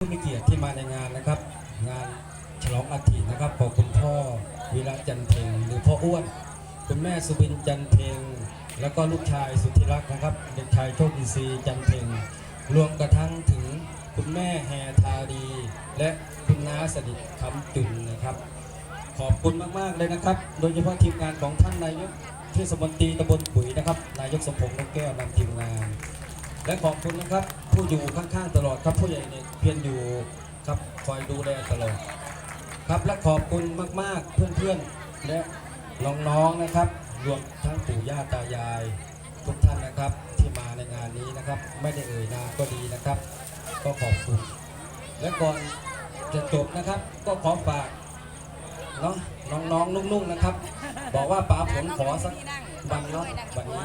ผู้มีเกียรติที่มาในงานนะครับ งานฉลองอาทินะครับของคุณพ่อวิระจันเพงหรือพ่ออ้วน คุณแม่สุบินจันเพงแล้วก็ลูกชายสุธิรักษ์นะครับ เด็กชายโชคอินทรีจันเพงรวมกระทั่งถึงคุณแม่แฮทาดีและคุณน้าสนิทคำจุนนะครับ ขอบคุณมากๆเลยนะครับ โดยเฉพาะทีมงานของท่านนายกเทศมนตรีตำบลปุ๋ยนะครับนายกสมพงษ์นกแก้วนำทีมงาน และขอบคุณนะครับ ผู้อยู่ข้างๆตลอดครับผู้ใหญ่เนี่ยเพียรอยู่ครับคอยดูแลตลอดครับและขอบคุณมากๆเพื่อนๆ และน้องๆนะครับรวมทั้งปู่ย่าตายาย ทุกท่านนะครับที่มาในงานนี้นะครับ ไม่ได้เอ่ยนามก็ดีนะครับ ก็ขอบคุณ และก่อนจะจบนะครับ ก็ขอฝากเนาะน้องๆนุ่งๆนะครับ บอกว่าป๋าผลขอสักวันเนาะวันนี้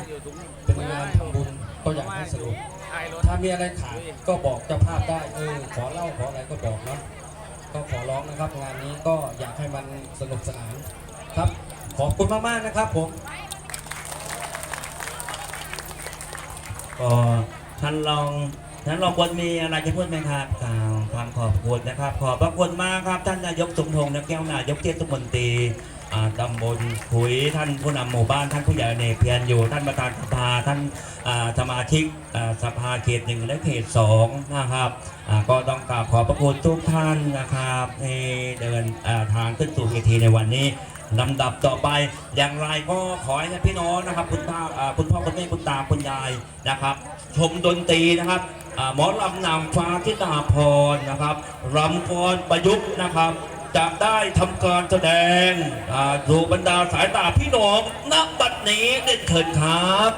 เป็นงานทำบุญ ก็อยากให้สรุป ถ้ามีอะไรขาดก็บอกเจ้าภาพได้เออขอเล่าขออะไรก็บอกเนาะก็ขอร้องนะครับ งานนี้ก็อยากให้มันสนุกสนานครับ ขอบคุณมากๆนะครับผมก็ท่านรองท่านรองบนมีอะไรจะพูดไหมครับกล่าวความขอบคุณนะครับ ขอบพระคุณมากครับท่านนายกสมพงษ์นะแก้วนายกเทศมนตรีอ่า ตำบลขุยท่านผู้นำหมู่บ้านท่านผู้ใหญ่เนเพียรอยู่ท่านประธานสภาท่านสมาชิกสภาเขตหนึ่งและเขตสองนะครับก็ต้องกราบขอบพระคุณทุกท่านนะครับที่เดินทางขึ้นสู่เวทีในวันนี้ลำดับต่อไปอย่างไรก็ขอให้พี่น้องนะครับ คุณตาอ่าคุณพ่อคุณแม่คุณตาคุณยายนะครับ ชมดนตรีนะครับหมอลำนางฟ้าที่ตาพรนะครับรำกรประยุกต์นะครับ จะได้ทำการแสดงสู่บรรดาสายตาพี่น้องณบัดนี้เด่นเถิดครับ